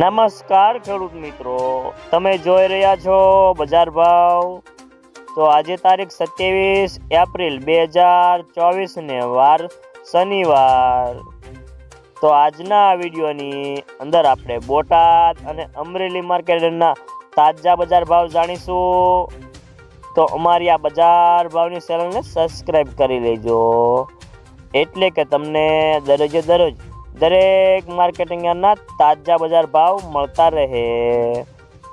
નમસ્કાર ખેડૂત મિત્રો, તમે જોઈ રહ્યા છો બજાર ભાવ. તો આજે તારીખ સત્યાવીસ એપ્રિલ બે હજાર ચોવીસને વાર શનિવાર. તો આજના વિડીયોની અંદર આપણે બોટાદ અને અમરેલી માર્કેટના તાજા બજાર ભાવ જાણીશું. તો અમારી આ બજાર ભાવની ચેનલને સબસ્ક્રાઈબ કરી લેજો. એટલે કે તમને દરરોજે દરરોજ દરેક માર્કેટિંગ યાર્ડના તાજા બજાર ભાવ મળતા રહે.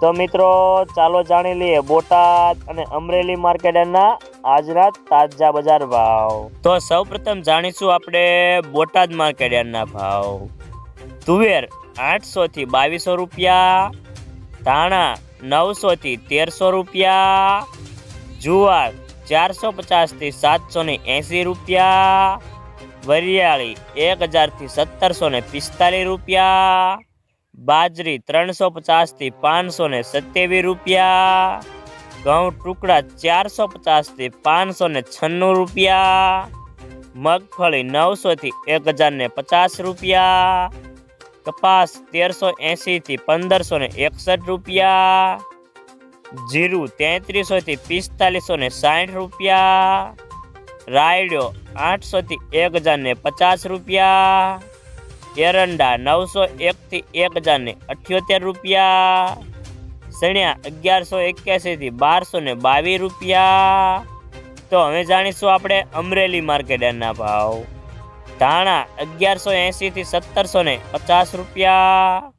તો મિત્રો, ચાલો જાણી લઈએ બોટાદ અને અમરેલી માર્કેટ યાર્ડના આજના તાજા બજાર ભાવ. તો સૌપ્રથમ જાણીશું આપણે બોટાદ માર્કેટ યાર્ડના ભાવ. તુવેર આઠસો થી બાવીસો રૂપિયા, ધાણા નવસો થી તેરસો રૂપિયા, જુવાર ચારસો પચાસથી સાતસો ને એંસી રૂપિયા વરિયાળી એક હજારથી સત્તરસો ને પિસ્તાલીસ રૂપિયા. બાજરી ત્રણસો પચાસથી પાંચસો ને સત્યાવીસ રૂપિયા. ઘઉં ટુકડા ચારસો પચાસથી પાંચસો ને છન્નું રૂપિયા. મગફળી નવસોથી એક હજાર ને પચાસ રૂપિયા. કપાસ તેરસો એંશીથી પંદરસો ને એકસઠ રૂપિયા. જીરું તેત્રીસોથી પિસ્તાલીસો ને સાઠ રૂપિયા. રાયડો આઠસોથી એક હજારને પચાસ રૂપિયા. એરંડા નવસો એકથી એક હજારને અઠ્યોતેર રૂપિયા. સણ્યા અગિયારસો એક્યાસીથી બારસો ને બાવીસ રૂપિયા. તો હવે જાણીશું આપણે અમરેલી માર્કેટના ભાવ. ધાણા અગિયારસો એંશીથી સત્તરસો ને પચાસ રૂપિયા.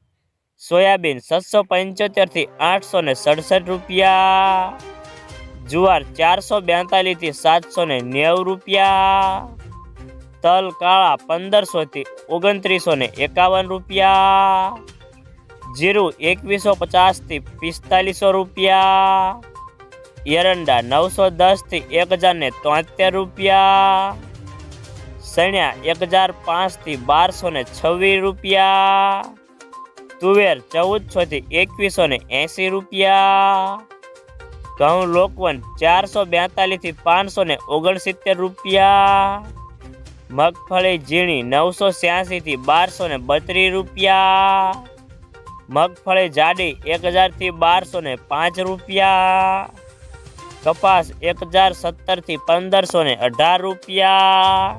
સોયાબીન સાતસો પંચોતેરથી આઠસો ને સડસઠ રૂપિયા. જુવાર ચારસો બેતાલીસથી સાતસો ને નેવું રૂપિયા. તલ કાળા પંદરસોથી ઓગણત્રીસો ને એકાવન રૂપિયા. જીરું એકવીસો પચાસથી પિસ્તાલીસો રૂપિયા. એરંડા નવસો દસથી એક હજાર ને તોતેર રૂપિયા. સણ્યા એક હજાર પાંચથી બારસો ને છવ્વીસ રૂપિયા. તુવેર ચૌદસોથી એકવીસો ને એંસી રૂપિયા. ઘઉં લોકવન ચારસો બેતાલીસથી પાંચસો ને ઓગણસિત્તેર રૂપિયા. મગફળી ઝીણી નવસો છ્યાસીથી બારસો ને બત્રીસ રૂપિયા. મગફળી જાડી એક હજારથી બારસો ને પાંચ રૂપિયા. કપાસ એક હજાર સત્તરથી પંદરસો ને અઢાર રૂપિયા.